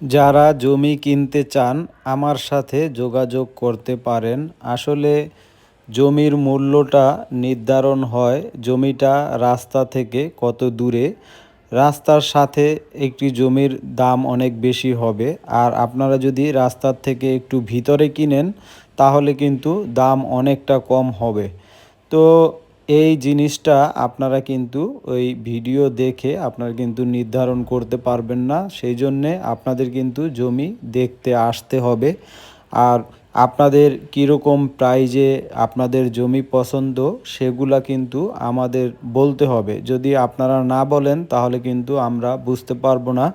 যারা জমি কিনতে চান, আমার সাথে যোগাযোগ করতে পারেন। আসলে জমির মূল্যটা নির্ধারণ হয় জমিটা রাস্তা থেকে কত দূরে। রাস্তার সাথে একটি জমির দাম অনেক বেশি হবে। আর আপনারা যদি রাস্তার থেকে একটু ভিতরে কিনেন, তাহলে কিন্তু দাম অনেকটা কম হবে। তো এই জিনিসটা আপনারা কিন্তু ওই ভিডিও দেখে আপনারা কিন্তু নির্ধারণ করতে পারবেন না। সেই জন্যে আপনাদের কিন্তু জমি দেখতে আসতে হবে। আর আপনাদের কীরকম প্রাইজে আপনাদের জমি পছন্দ সেগুলা কিন্তু আমাদের বলতে হবে। যদি আপনারা না বলেন তাহলে কিন্তু আমরা বুঝতে পারব না।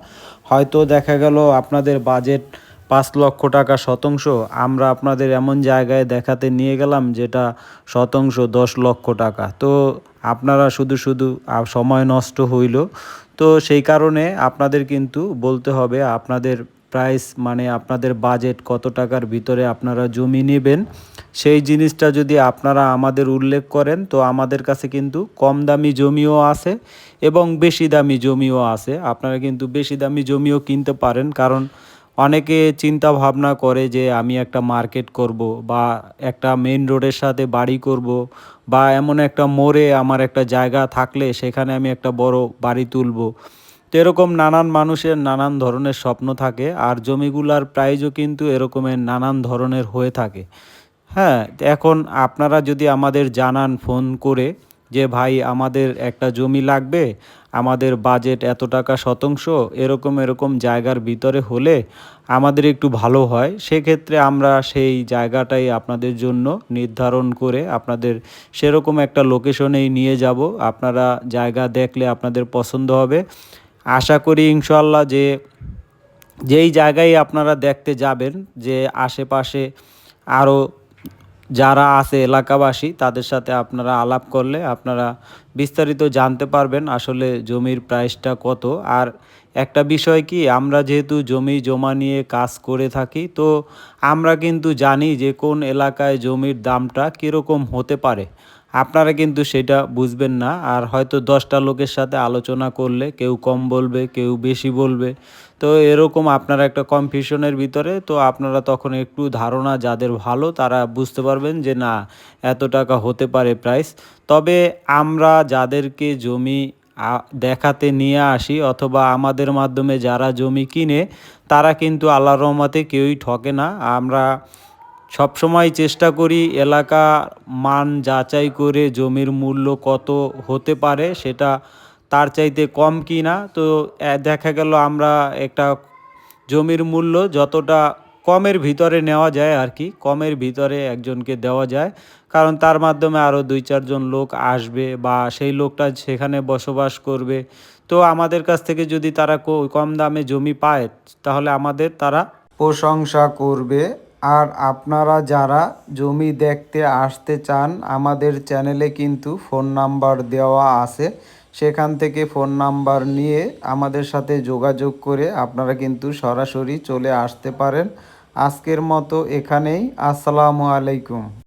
হয়তো দেখা গেল আপনাদের বাজেট পাঁচ লক্ষ টাকা শতাংশ, আমরা আপনাদের এমন জায়গায় দেখাতে নিয়ে গেলাম যেটা শতাংশ দশ লক্ষ টাকা। তো আপনারা শুধু শুধু সময় নষ্ট হইল। তো সেই কারণে আপনাদের কিন্তু বলতে হবে আপনাদের প্রাইস মানে আপনাদের বাজেট কত টাকার ভিতরে আপনারা জমি নেবেন। সেই জিনিসটা যদি আপনারা আমাদের উল্লেখ করেন, তো আমাদের কাছে কিন্তু কম দামি জমিও আছে এবং বেশি দামি জমিও আছে। আপনারা কিন্তু বেশি দামি জমিও কিনতে পারেন, কারণ অনেকে চিন্তা ভাবনা করে যে আমি একটা মার্কেট করব বা একটা মেন রোডের সাথে বাড়ি করব বা এমন একটা মোড়ে আমার একটা জায়গা থাকলে সেখানে আমি একটা বড় বাড়ি তুলব। তো এরকম নানান মানুষের নানান ধরনের স্বপ্ন থাকে আর জমিগুলার প্রাইজও কিন্তু এরকমের নানান ধরনের হয়ে থাকে। হ্যাঁ এখন আপনারা যদি আমাদের জানান ফোন করে যে ভাই, আমাদের একটা জমি লাগবে, আমাদের বাজেট এত টাকা শতাংশ, এরকম এরকম জায়গার ভিতরে হলে আমাদের একটু ভালো হয়। সেক্ষেত্রে আমরা সেই জায়গাটাই আপনাদের জন্য নির্ধারণ করে আপনাদের সেরকম একটা লোকেশনেই নিয়ে যাব। আপনারা জায়গা দেখলে আপনাদের পছন্দ হবে। আশা করি ইনশাল্লাহ যে, যেই জায়গায় আপনারা দেখতে যাবেন, যে আশেপাশে আরও যারা আছে এলাকাবাসী, তাদের সাথে আপনারা আলাপ করলে আপনারা বিস্তারিত জানতে পারবেন আসলে জমির প্রাইসটা কত। আর একটা বিষয় কি, আমরা যেহেতু জমি জমা নিয়ে কাজ করে থাকি, তো আমরা কিন্তু জানি যে কোন এলাকায় জমির দামটা কীরকম হতে পারে। আপনারা কিন্তু সেটা বুঝবেন না। আর হয়তো দশটা লোকের সাথে আলোচনা করলে কেউ কম বলবে, কেউ বেশি বলবে। তো এরকম আপনারা একটা কনফিউশনের ভিতরে, তো আপনারা তখন একটু ধারণা যাদের ভালো, তারা বুঝতে পারবেন যে না, এত টাকা হতে পারে প্রাইস তবে আমরা যাদেরকে জমি দেখাতে নিয়ে আসি, অথবা আমাদের মাধ্যমে যারা জমি কিনে, তারা কিন্তু আল্লাহ রহমতে কেউই ঠকে না। আমরা সবসময় চেষ্টা করি এলাকা মান যাচাই করে জমির মূল্য কত হতে পারে, সেটা তার চাইতে কম কি না। তো দেখা গেল আমরা একটা জমির মূল্য যতটা কমের ভিতরে নেওয়া যায় আর কি, কমের ভিতরে একজনকে দেওয়া যায়। কারণ তার মাধ্যমে আরও দুই চারজন লোক আসবে বা সেই লোকটা সেখানে বসবাস করবে। তো, আমাদের কাছ থেকে যদি তারা কম দামে জমি পায়, তাহলে আমাদের তারা প্রশংসা করবে। আর আপনারা যারা জমি দেখতে আসতে চান, আমাদের চ্যানেলে কিন্তু ফোন নাম্বার দেওয়া আছে। সেখান থেকে ফোন নাম্বার নিয়ে আমাদের সাথে যোগাযোগ করে আপনারা কিন্তু সরাসরি চলে আসতে পারেন। আজকের মতো এখানেই। আসসালামু আলাইকুম।